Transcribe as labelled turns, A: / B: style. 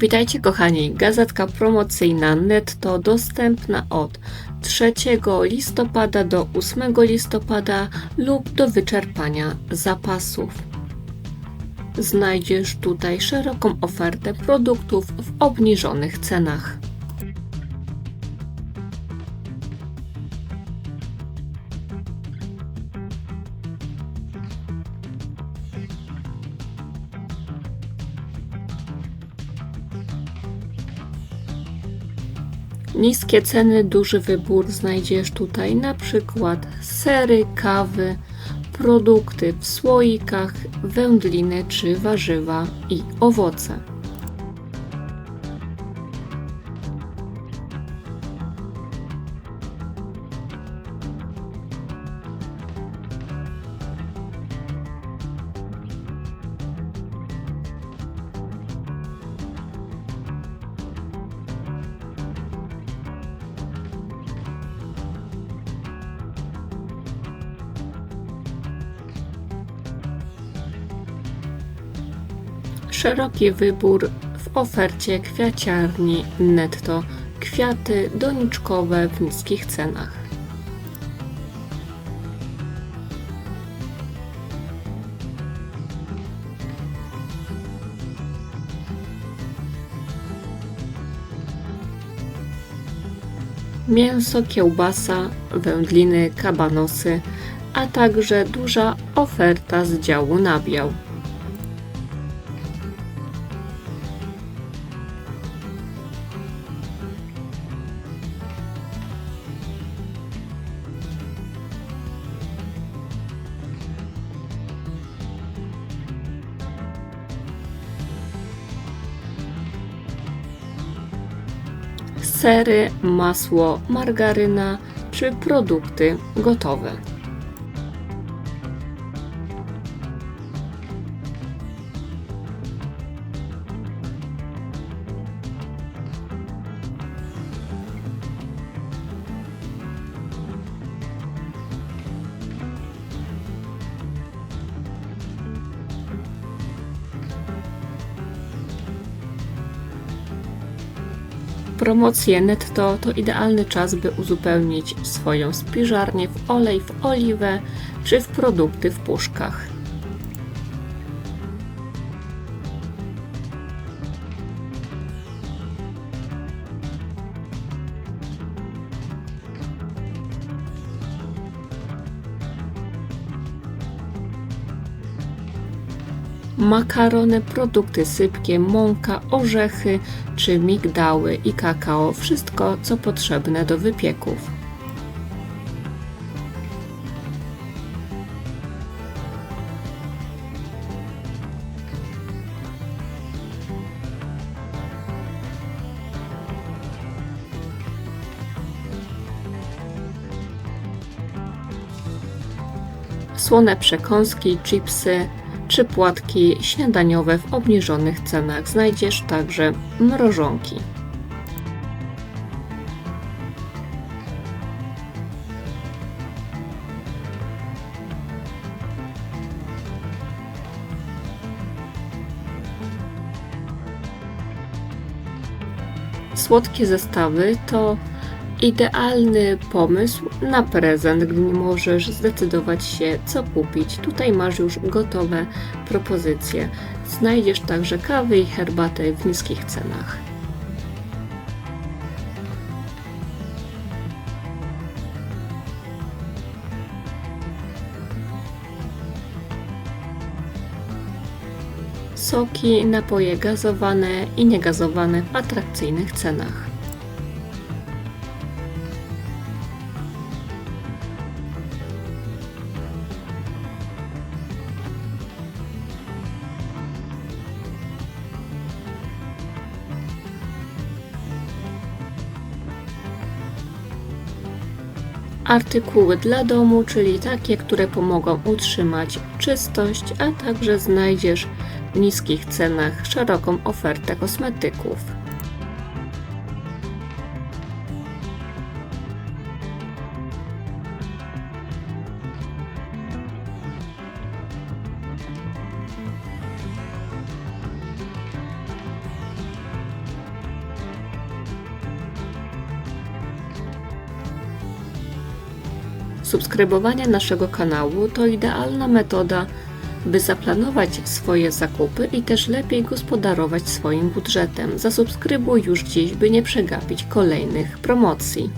A: Witajcie kochani, gazetka promocyjna netto dostępna od 3 listopada do 8 listopada lub do wyczerpania zapasów. Znajdziesz tutaj szeroką ofertę produktów w obniżonych cenach. Niskie ceny, duży wybór znajdziesz tutaj na przykład sery, kawy, produkty w słoikach, wędliny czy warzywa i owoce. Szeroki wybór w ofercie kwiaciarni netto. Kwiaty doniczkowe w niskich cenach. Mięso, kiełbasa, wędliny, kabanosy, a także duża oferta z działu nabiał. Sery, masło, margaryna czy produkty gotowe. Promocje netto to idealny czas, by uzupełnić swoją spiżarnię w olej, w oliwę czy w produkty w puszkach. Makarony, produkty sypkie, mąka, orzechy czy migdały i kakao, wszystko co potrzebne do wypieków. Słone przekąski, chipsy, czy płatki śniadaniowe w obniżonych cenach. Znajdziesz także mrożonki. Słodkie zestawy to Idealny pomysł na prezent, gdy nie możesz zdecydować się, co kupić. Tutaj masz już gotowe propozycje. Znajdziesz także kawy i herbatę w niskich cenach. Soki, napoje gazowane i niegazowane w atrakcyjnych cenach. Artykuły dla domu, czyli takie, które pomogą utrzymać czystość, a także znajdziesz w niskich cenach szeroką ofertę kosmetyków. Subskrybowanie naszego kanału to idealna metoda, by zaplanować swoje zakupy i też lepiej gospodarować swoim budżetem. Zasubskrybuj już dziś, by nie przegapić kolejnych promocji.